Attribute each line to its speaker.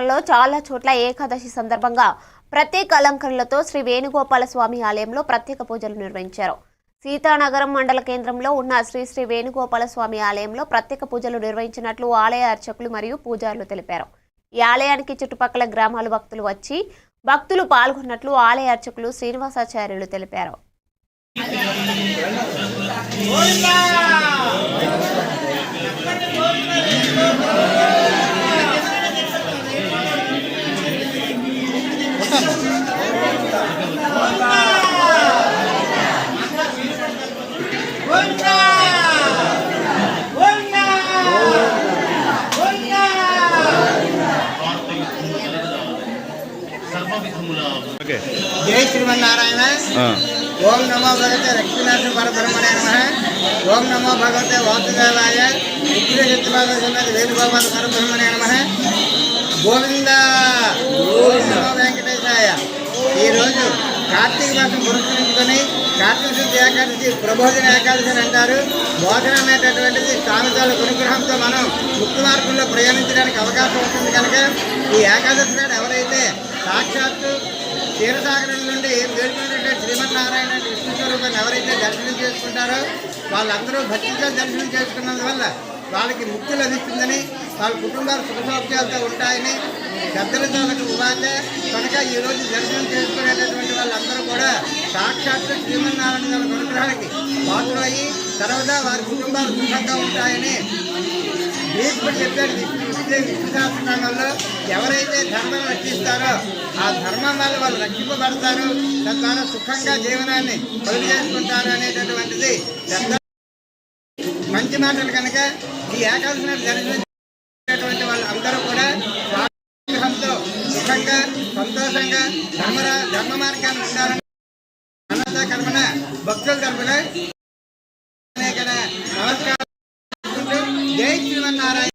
Speaker 1: లో చాలా చోట్ల ఏకాదశి సందర్భంగా ప్రత్యేక అలంకరణలతో శ్రీ వేణుగోపాల స్వామి ఆలయంలో ప్రత్యేక పూజలు నిర్వహించారు. సీతానగరం మండల కేంద్రంలో ఉన్న శ్రీ శ్రీ వేణుగోపాల స్వామి ఆలయంలో ప్రత్యేక పూజలు నిర్వహించినట్లు ఆలయ అర్చకులు మరియు పూజారులు తెలిపారు. ఈ ఆలయానికి చుట్టుపక్కల గ్రామాల భక్తులు వచ్చి భక్తులు పాల్గొన్నట్లు ఆలయ అర్చకులు శ్రీనివాసాచార్యులు తెలిపారు.
Speaker 2: జై శ్రీమన్నారాయణ. ఓం నమో భగవతే లక్ష్మీనాథ పరబ్రహ్మణే నమ. ఓం నమో భగవతే వాసుదేవాయ. శ్రీమతి వేణుగోపాల పరబ్రహ్మణే నమ. గోవింద. వెంకటేశాయ. ఈరోజు కార్తీక మాసం పురస్కరించుకొని కార్తీక శుద్ధి ఏకాదశి ప్రబోధన ఏకాదశి అని అంటారు. బోధన అనేటటువంటిది స్వామితాల అనుగ్రహంతో మనం ముక్తి మార్గంలో ప్రయాణించడానికి అవకాశం ఉంటుంది కనుక ఈ ఏకాదశి నాడు ఎవరైతే సాక్షాత్తు క్షీరసాగరం నుండి వేడుకున్నటువంటి శ్రీమన్నారాయణ విష్ణు స్వరూపాన్ని ఎవరైతే దర్శనం చేసుకుంటారో వాళ్ళందరూ భక్తిగా దర్శనం చేసుకున్నందువల్ల వాళ్ళకి ముక్తి లభిస్తుందని వాళ్ళ కుటుంబాలు సుఖసౌఖ్యాలతో ఉంటాయని పెద్దల తాలకు ఉపాధి కనుక ఈరోజు దర్శనం చేసుకునేటటువంటి వాళ్ళందరూ కూడా సాక్షాత్తు శ్రీమన్నారాయణ గారి అనుగ్రహానికి పాత్రయ్యి సర్వదా వారి కుటుంబాలు సుఖంగా ఉంటాయని భీష్ముడు చెప్పాడు విష్ణు విష్ణు శాస్త్రంలో ఎవరైతే ధర్మం రక్షిస్తారో ఆ ధర్మం వల్ల వాళ్ళు రక్షింపబడతారు. తద్వారా సుఖంగా జీవనాన్ని కలుగు చేసుకుంటారు అనేటటువంటిది మంచి మాటలు కనుక ఈ ఏకాదశి నాడు జరిగినటువంటి వాళ్ళందరూ కూడా స్వాగతంతో సుఖంగా సంతోషంగా ధర్మ ధర్మ మార్గాన్ని ఉండాలని అనంత కర్మన భక్తుల తరపున నమస్కారం జై శ్రీమన్నారాయణ.